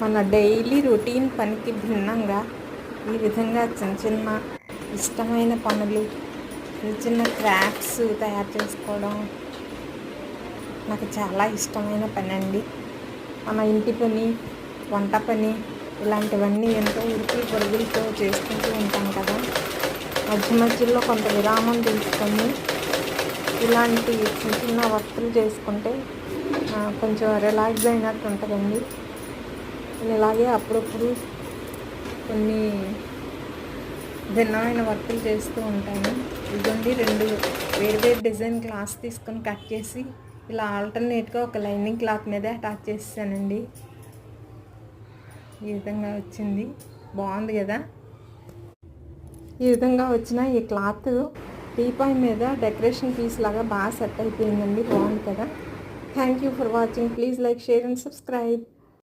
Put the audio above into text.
మన daily routine పనికి భిన్నంగా ఈ విధంగా చిన్న చిన్న ఇష్టమైన పనులు చిన్న చిన్న క్రాఫ్ట్స్ తయారు చేసుకోవడం నాకు చాలా ఇష్టమైన పని అండి మన ఇంటి పని వంట పని ఇలాంటివన్నీ ఎంతో ఉరికి పొరుగులతో చేసుకుంటూ ఉంటాం కదా. మధ్య మధ్యలో కొంత విరామం తీసుకొని ఇలాంటి చిన్న చిన్న వర్కులు చేసుకుంటే కొంచెం రిలాక్స్ అయినట్టు ఉంటుందండి. నేను ఇలాగే అప్పుడప్పుడు కొన్ని భిన్నమైన వర్కులు చేస్తూ ఉంటాను. ఇదిగోండి రెండు వేరు వేరు డిజైన్ క్లాత్ తీసుకొని కట్ చేసి ఇలా ఆల్టర్నేట్గా ఒక లైనింగ్ క్లాత్ మీద అటాచ్ చేసానండి ఈ విధంగా వచ్చింది. బాగుంది కదా? ఈ విధంగా వచ్చిన ఈ క్లాత్ టీపాయ్ మీద డెకరేషన్ పీస్ లాగా బాగా సెట్ అయిపోయిందండి. బాగుంది కదా? Thank you for watching. Please like share and subscribe.